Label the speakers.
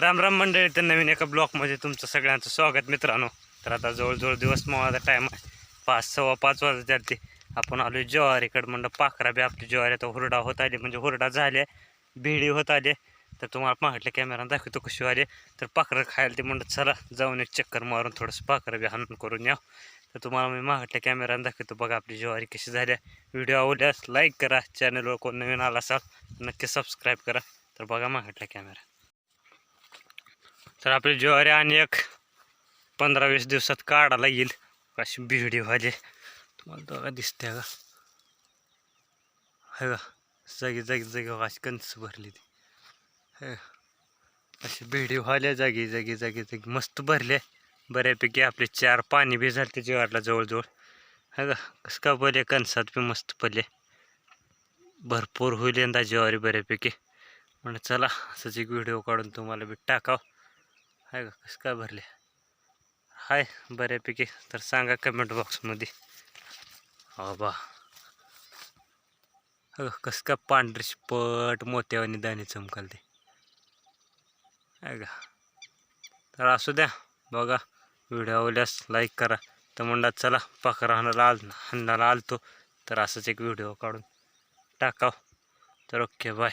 Speaker 1: राम राम मंडळी तर नवीन एका ब्लॉकमध्ये तुमचं सगळ्यांचं स्वागत मित्रांनो. तर आता जवळजवळ दिवस मोहाचा टाईम आहे. पाच सव्वा पाच वाजता ते आपण आलो ज्वारीकडं म्हणलं पाखरा बी आपली ज्वारी आता हुरडा होत आली म्हणजे हुरडा झाले भिडी होत आली तर तुम्हाला मागल्या कॅमेरा दाखवतो कशी आली तर पाखरं खायला ते म्हणलं चला जाऊन एक चक्कर मारून थोडंसं पाखरं बी हाणून करून या तर तुम्हाला मी मागल्या कॅमेरानं दाखवतो बघा आपली ज्वारी कशी झाली व्हिडिओ आवडल्यास लाईक करा. चॅनलवर कोण नवीन आला असाल नक्की सबस्क्राईब करा. तर बघा मागल्या कॅमेरा तर आपली ज्वारी आणि एक पंधरा वीस दिवसात काढायला येईल अशी बिहडी व्हायली तुम्हाला दोघा दिसते का? हे का जागी जागी जागी अशी कंच भरली ती. हे का? अशी बिहडी व्हायल्या जागी जागी जागी जागी. मस्त भरले बऱ्यापैकी आपले चार पाणी बी झाले त्या ज्वारीला जवळजवळ. हे का कसं का पडले कणसात बी मस्त पडले भरपूर होईल यंदा ज्वारी बऱ्यापैकी. म्हणजे चला असंच एक व्हिडिओ काढून तुम्हाला बी टाकावं. आहे का? कसं काय भरले? हाय बऱ्यापैकी. तर सांगा कमेंट बॉक्समध्ये हा बा. हो कसं काय पांढरी पट मोत्यावानी दाणे चमकाल ते. आहे का तर असू द्या. बघा. व्हिडिओ आवडल्यास लाईक करा. तर म्हणला चला पाखरा हाणाला आल हाणाला आलतो. तर असंच एक व्हिडिओ काढून टाकाव. तर ओके बाय